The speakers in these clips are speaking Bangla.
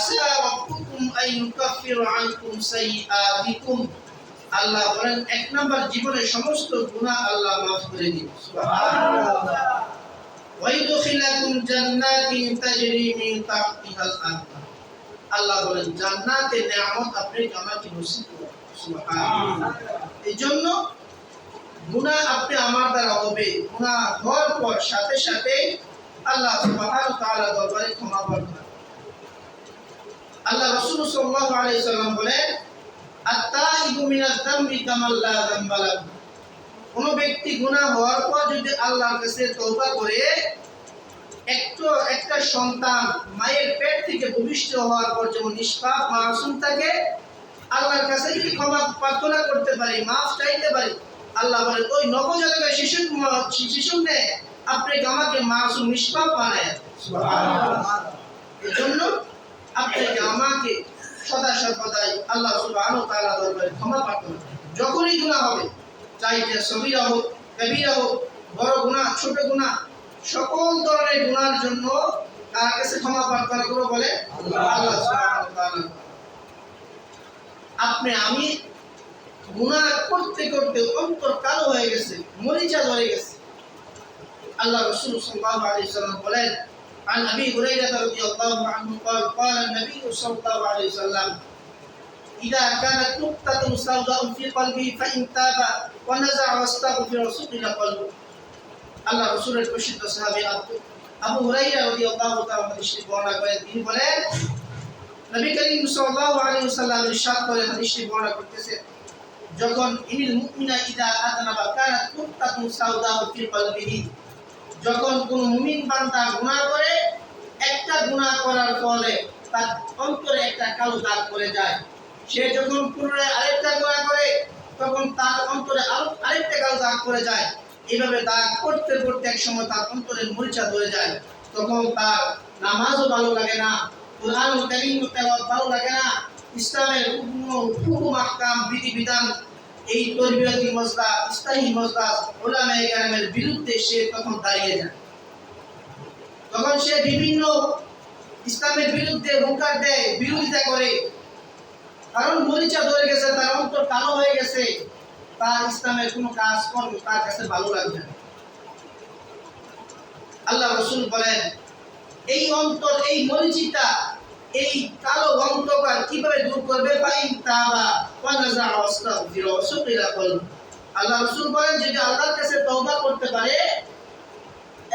আসা রাব্বুকুম আনকুম সাইয়্যাতিকুম আল্লাহ বলেন, এক নাম্বার সমস্ত গুনাহ আল্লাহ মাফ করে সুবহানাল্লাহ। ওয়াইদখিলাকুম জান্নাতিন তাজরি মিন তাহতিহাল আনহার আল্লাহ বলেন, জান্নাতে নিয়ামত আপনি আমাকে নসিব করুন। সুবহানাল্লাহ। আপনি আমার দ্বারা হবে। গুনাহ হওয়ার পর সাথে সাথে আল্লাহ সুবহানাহু তাআলা দরবারে ক্ষমা প্রার্থনা আল্লাহ রাসূল সাল্লাল্লাহু আলাইহি সাল্লাম বলেন আত-তাইবু মিনাজ যামবি কামাল লা যামবা লাহু। কোন ব্যক্তি গুনাহ হওয়ার পর যদি আল্লাহর কাছে তওবা করে একটু একটা সন্তান মায়ের পেট থেকে ভূমিষ্ঠ হওয়ার পর যেমন নিষ্পাপ মাসুম থাকে আল্লাহর কাছে যদি ক্ষমা প্রার্থনা করতে পারি মাফ চাইতে পারি আল্লাহ বলে ওই নবজাতক শিশু শিশু নে আপনি আমাকে মাসুম নিষ্পাপ বানায় এই জন্য আপনি আমাকে সদা সর্বদাই আল্লাহ দরবারে ক্ষমা প্রার্থনা যখনই গুনাহ হবে চাইতে সবিরা হোক কবিরা হোক বড় গুনাহ ছোট গুনাহ সকল ধরনের গুনার জন্য কার কাছে ক্ষমা প্রার্থনা করব বলে? আল্লাহ। আপনি আমি গুনাহ করতে করতে অন্তর কালো হয়ে গেছে মরিচা ধরে গেছে। আল্লাহ রাসূল সাল্লাল্লাহু আলাইহি ওয়াসাল্লাম বলেন عن ابي هريره رضي الله عنه قال قال النبي صلى الله عليه وسلم اذا كانت نقطه سوداء في قلبه فان تاب ونزع واستغفر سقل قلبه আল্লাহ রাসূলের প্রসিদ্ধ সাহাবী আবু আবু হুরাইরা রাদিয়াল্লাহু তাআলা হাদিসটি বর্ণনা করেন তিনি বলেন নবী করিম সাল্লাল্লাহু আলাইহি ওয়াসাল্লাম ইরশাদ করে হাদিসটি বর্ণনা করতেছে যখন ইনিল মুমিনা ইদা আদনাবা কানাত কুত্তাতুন সাউদাউ ফি কলবিহি যখন কোন মুমিন বান্দা গুনাহ করে একটা গুনাহ করার ফলে তার অন্তরে একটা কালো দাগ পড়ে যায় সে যখন পুনরায় আরেকটা গুনাহ করে তখন তার অন্তরে আরও আরেকটা কালো দাগ পড়ে যায় এইভাবে দাগ করতে করতে এক সময় তার অন্তরে মরিচা ধরে যায় তখন তার নামাজও ভালো লাগে না কোরআনুল কারীম তেলাওয়াত ভালো লাগে না ইসলামের হুকুম বিধি বিধান এই তরবিয়তি মজদা ইস্তাহি মজদা ওলামায়ে কেরামের বিরুদ্ধে সে তখন দাঁড়িয়ে যায়। তখন সে বিভিন্ন ইসলামের বিরুদ্ধে হুঙ্কার দেয়, বিরোধিতা করে, কারণ মরিচা ধরে গেছে, তার অন্তর কালো হয়ে গেছে, তার ইসলামের কোনো কাজ কর্ম তার কাছে ভালো লাগবে না। আল্লাহ রসুল বলেন, এই অন্তর, এই মরিচিতা এই কালো অন্ধকার কীভাবে দূর করবে? পাইন তাবা ওয়ানাজা ওয়াস্তাগফির ওয়াসুকিলা কল আল্লাহ রাসূল বলেন, যদি আল্লাহর কাছে তওবা করতে পারে,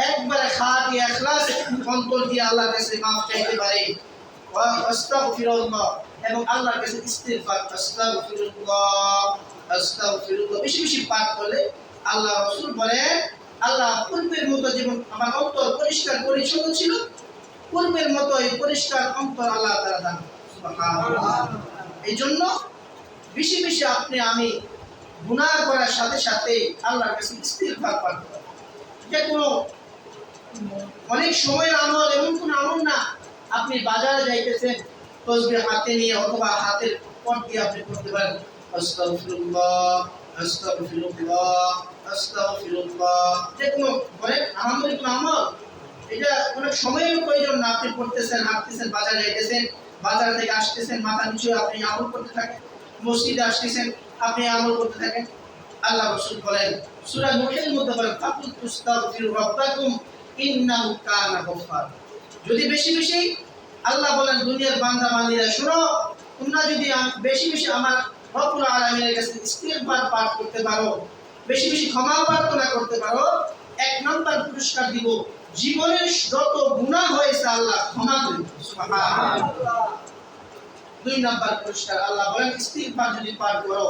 একবারে খাঁটি ইখলাস অন্তর দিয়ে আল্লাহর কাছে মাফ চাইতে পারে। ওয়া আস্তাগফিরুল্লাহ এবং আল্লাহর কাছে ইস্তিগফার আস্তাগফিরুল্লাহ আস্তাগফিরুল্লাহ বেশি বেশি পাঠ করলে আল্লাহ রাসূল বলেন, আল্লাহ পূর্বের মতো যেমন আমার অন্তর পরিষ্কার পরিচ্ছন্ন ছিল, পূর্বের মতোই পরিষ্কার অন্তর আল্লাহ তারা দান। এই জন্য বেশি বেশি আপনি আমি করার সাথে সাথে যে কোনো অনেক সময়ের আমল, এমন আমল না। আপনি বাজারে যাইতেছেন হাতে নিয়ে অথবা হাতের পট দিয়ে আপনি করতে পারেন। আস্তাগফিরুল্লাহ আমল। এটা অনেক সময়ের প্রয়োজন না। আপনি পড়তেছেন, হাঁটতেছেন, বাজারে যাইতেছেন বাজার থেকে আসতেছেন, মাথা নিচু আপনি আমল করতে থাকেন, মসজিদে আসতেছেন, আপনি আমল করতে থাকেন। আল্লাহ রাসূল বলেন, সূরা নূহের মধ্যে বলেন, ফাকুল তুস্তাগফিরু ইন্নাহু কানা গফফার। যদি বেশি বেশি আল্লাহ বলেন, দুনিয়ার বান্দা বান্দীরা, শুনো, তোমরা যদি বেশি বেশি আমার রব্বুল আলামিনের কাছে ইস্তিগফার পাঠ করতে পারো, বেশি বেশি ক্ষমা প্রার্থনা করতে পারো, এক নম্বর পুরস্কার দিব জীবনের যত গুনাহ হয়েছে আল্লাহ ক্ষমা করে দিবে। সুবহানাল্লাহ দুই নাম্বার পুরস্কার আল্লাহ বলেন ইস্তিগফার যদি পাঠ করো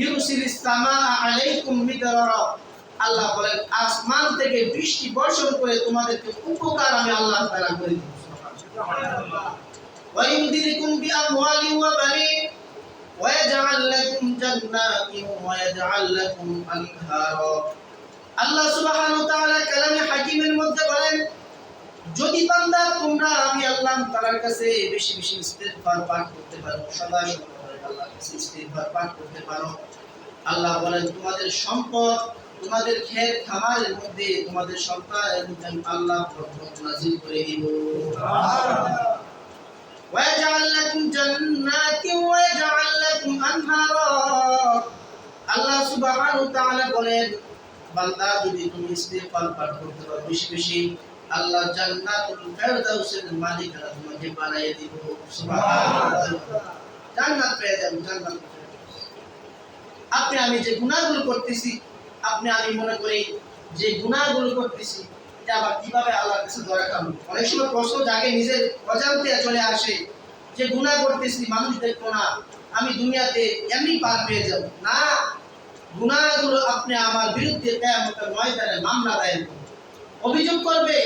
ইউরসিলিস সামা আলাইকুম মিদরারা আল্লাহ বলেন আসমান থেকে বৃষ্টি বর্ষণ করে তোমাদেরকে উপকার আমি আল্লাহ তাআলা করে দিব ওয়া ইউদিরিকুম বিআমওয়ালি ওয়া বানিন ويجعل لكم جنات ويجعل لكم أنهارا বান্দা, তোমরা, আমি আল্লাহ তাআলার কাছে বেশি বেশি ইস্তেগফার পাঠ করতে পারো। সদা সর্বদা আল্লাহর কাছে ইস্তেগফার পাঠ করতে পারো। আল্লাহ বলেন, তোমাদের সম্পদ, তোমাদের খেত খামার মধ্যে, তোমাদের সন্তান এবং আমি আল্লাহ প্রথম নাজিল করে দিব। ويجعل لكم جنات ويجعل لكم أنهارا আল্লাহ সুবহানাহু ওয়া তাআলা বলেন, বান্দা, যদি তুমি ইস্তেগফার পাঠ করতে পারো বেশি বেশি আল্লাহ জান্নাতুল ফেরদাউসের মালিকানা তোমাকে বানাইয়ে দিব। জান্নাত পেয়ে যাবেন জান্নাত আপনি আমি যে গুনাহগুলো করতেছি আপনি আমি মনে করি যে গুনাহগুলো করতেছি এটা আবার কীভাবে আল্লাহর কাছে দয়া খাব অনেক সময় প্রশ্ন জাগে নিজের অজান্তে চলে আসে যে গুনাহ করতেছি মানুষ দেখব না আমি দুনিয়াতে এমনি পার পেয়ে যাব। না গুনাহগুলো আপনি আমার বিরুদ্ধে ময়দানে মামলা দায়ের করবেন অভিযোগ করবে।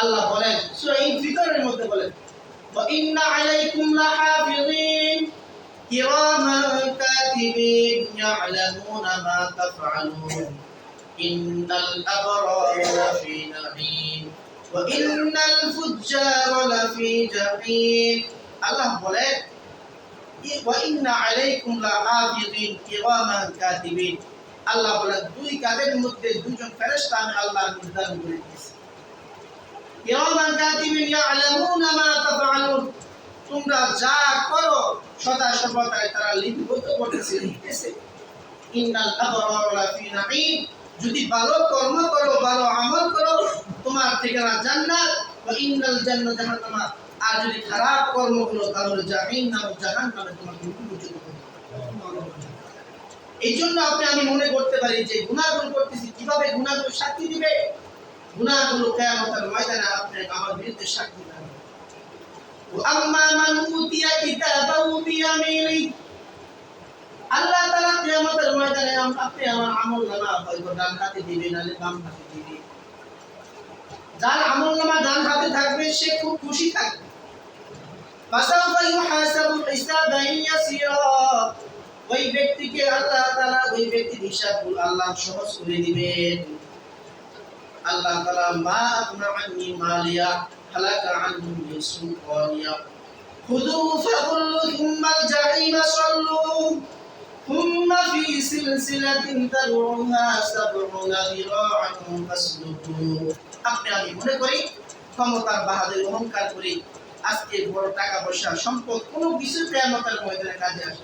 আল্লাহ বলেন, সূরা ইনফিতরের মধ্যে বলেন, ওয়া ইন্না আলাইকুম লাহাফিজিন কিরামান কাতিবিন ইয়ালামুনা মা তাফআলুন, ইন্নাল আবরারা লাফি নাঈম, ওয়া ইন্নাল ফুজ্জারা লাফি জাহিম। আল্লাহ বলেন, ওয়া ইন্না আলাইকুম লাহাফিজিন কিরামান কাতিবিন। আল্লাহ বলেন, দুই কাদের মধ্যে দুজন ফেরেশতা আমি আল্লাহ নির্ধারণ করে দিয়েছি। লিপিবদ্ধ যদি ভালো কর্ম করো, ভালো আমল করো, তোমার ঠিকানা জান্নাত। ওয়া ইন্নাল আর যদি খারাপ কর্ম করো তাহলে জাহান্নাম, জাহান্নামে তোমাকে করবে এই জন্য আপনি আমি মনে করতে পারি যে গুনাহগুলো করতেছি কিভাবে গুনাহগুলো সাক্ষী দিবে গুনাহগুলো কিয়ামতের ময়দানে আপনি আমার বিরুদ্ধে সাক্ষী দেবেন وأما من أوتي كتابه بيمينه আল্লাহ তাআলা কিয়ামতের ময়দানে আপনি আমার আমল নামা হয়তো ডান হাতে দিবেন নালে বাম হাতে দিবেন যার আমল নামা ডান হাতে থাকবে সে খুব খুশি থাকবে فسوف يحاسب حسابا يسيرا ওই ব্যক্তিকে আল্লাহ তাআলা ওই ব্যক্তির হিসাবগুলো আল্লাহ সহজ করে দিবেন আল্লাহ তাআলা মা আপনা আন্নি মালিয়া হালাকা আন্নি সুলতানিয়া খুযুহু ফাগুল্লু থুম্মা আল-জাহিম সাল্লু ثم في سلسلة ذرعها سبعون ذراعا فاسلكوه আপনি আমি মনে করি ক্ষমতার বাহাদুর অহংকার করি আজকে বড় টাকা পয়সা সম্পদ কোনো কিছু কেয়ামতের ময়দানে কাজে আসে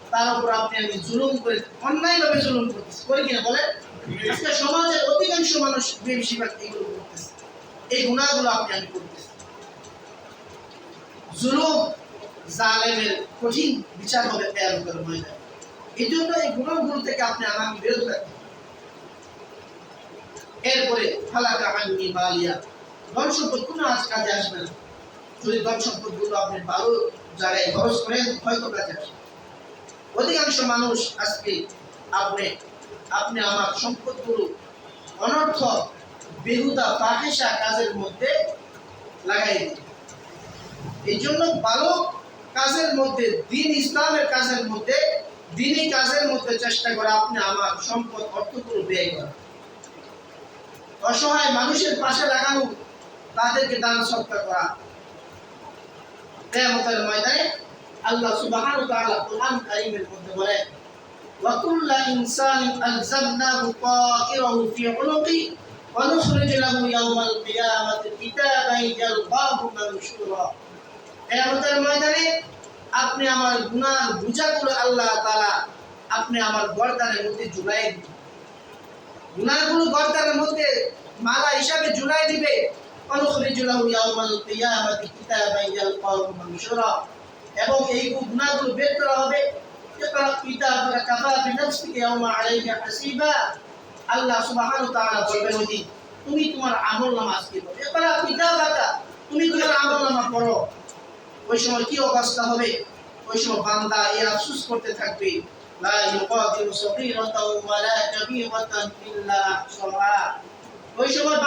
তার উপর আপনি আমি জুলুম করে জুলুম করতেছি। করি কিনা আজকে সমাজের অধিকাংশ মানুষ বেশিরভাগ এগুলো করতেছে। এই গুণাগুলো আপনি আমি করতেছি। জুলুম জালেমের কঠিন বিচার হবে এই জন্য এই গুণগুলো থেকে আপনি আমাকে বিরত রাখবেন এরপরে, ফালাকা মালিয়া ধন সম্পদ কোনো আজ কাজে আসবে না। যদি ধন সম্পদগুলো আপনি ভালো জায়গায় খরচ করেন, হয়তো কাজে আসবে। অধিকাংশ মানুষ আজকে আপনি আপনি আমার সম্পদগুলো অনর্থ বেহুদা ফাহিসা কাজের মধ্যে লাগাই এই জন্য ভালো কাজের মধ্যে, দিন ইসলামের কাজের মধ্যে, দিনই কাজের মধ্যে চেষ্টা করে আপনি আমার সম্পদ অর্থগুলো ব্যয় করা অসহায় মানুষের পাশে লাগানো, তাদেরকে দান সৎকার করা। ময়দানে আল্লাহ সুবহান তাআলা কোরআন কারীমের মধ্যে বলে ওয়া কুল্লা ইনসানিন আলজামনাহু তায়রাহু ফি উনুকি ওয়া নুখরিজু লাহু ইয়াওমাল কিয়ামাতি কিতাবান ইয়ালকাহু মানশুরা. কিয়ামতের ময়দানে আপনি আমার গুনাহ বুঝা করে আল্লাহ তাআলা আপনি আমার গর্দানের মধ্যে ঝুলাই দিবেন। গুনাহগুলো গর্দানের মধ্যে মালা হিসাবে জুলাই দিবে। অনুখরিজু লাহু ইয়াওমাল কিয়ামাতি কিতাবান ইয়ালকাহু মানশুরা। এবং এই গুনাহগুলো বের করা হবে। তুমি তোমার আমলনামা আজকে পড়ো। ইকরা তুমি ওই সময় কি অবস্থা হবে? ওই সময় বান্দা এই আফসোস করতে থাকবে ওই সময়